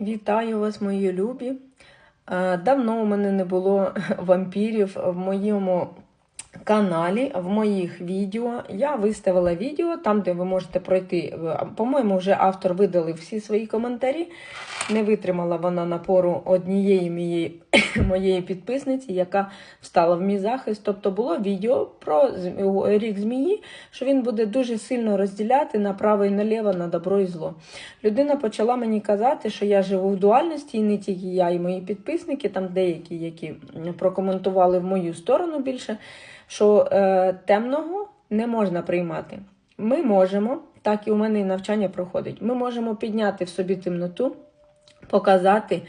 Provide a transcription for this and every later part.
Вітаю вас, мої любі. Е, Давно у мене не було вампірів в моєму каналі, в моїх відео. Я виставила відео там, де ви можете пройти. По-моєму, вже автор видалив всі свої коментарі. Не витримала вона напору однієї моєї, моєї підписниці, яка встала в мій захист. Тобто було відео про рік змії, що він буде дуже сильно розділяти направо і наліво на добро і зло. Людина почала мені казати, що я живу в дуальності, і не тільки я, і мої підписники, там деякі, які прокоментували в мою сторону більше, що е, темного не можна приймати. Ми можемо, так і у мене і навчання проходить. Ми можемо підняти в собі темноту, показати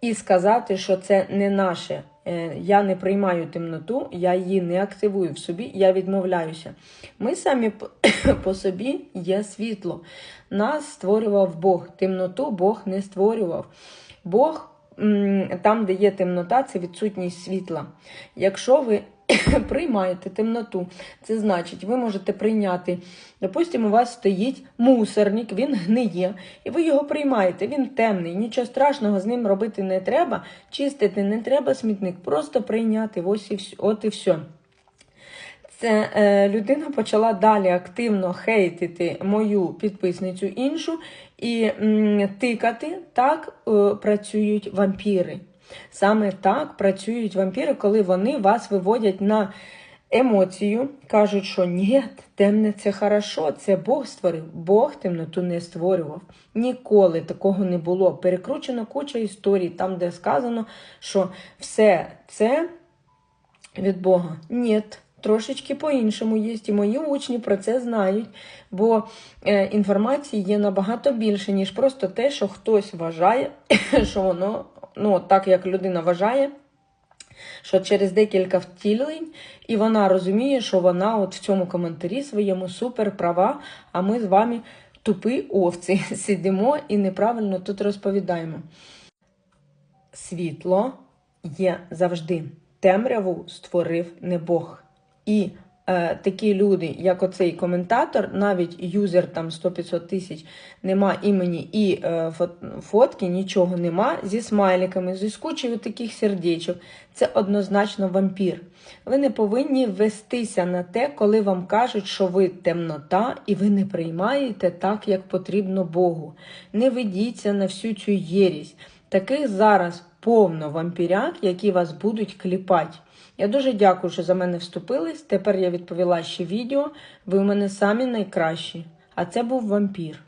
і сказати, що це не наше. Е, Я не приймаю темноту, я її не активую в собі, я відмовляюся. Ми самі по- по собі є світло. Нас створював Бог. Темноту Бог не створював. Бог там, де є темнота, це відсутність світла. Якщо ви приймаєте темноту, це значить, ви можете прийняти. Допустимо, у вас стоїть мусорник, він гниє, і ви його приймаєте. Він темний, нічого страшного з ним робити не треба, чистити не треба смітник, просто прийняти. Ось і вс- от і все. Це е, людина почала далі активно хейтити мою підписницю іншу і м, тикати. Так е, працюють вампіри. Саме так працюють вампіри, коли вони вас виводять на емоцію, кажуть, що ні, темне це хорошо, це Бог створив. Бог темноту не створював. Ніколи такого не було. Перекручена куча історій, там, де сказано, що все це від Бога. Ні, трошечки по-іншому є. І мої учні про це знають, бо е, інформації є набагато більше, ніж просто те, що хтось вважає, що воно, ну, так як людина вважає, що через декілька втілень, і вона розуміє, що вона от в цьому коментарі своєму супер права, а ми з вами тупі овці сидимо і неправильно тут розповідаємо. Світло є завжди. Темряву створив не Бог. І е, такі люди, як оцей коментатор, навіть юзер там 100-500 тисяч, нема імені і е, фотки, нічого нема зі смайликами, зі скучею таких сердечок. Це однозначно вампір. Ви не повинні вестися на те, коли вам кажуть, що ви темнота, і ви не приймаєте так, як потрібно Богу. Не ведіться на всю цю єрість. Таких зараз повно вампіряк, які вас будуть кліпати. Я дуже дякую, що за мене вступились. Тепер я відповіла ще відео. Ви у мене самі найкращі. А це був вампір.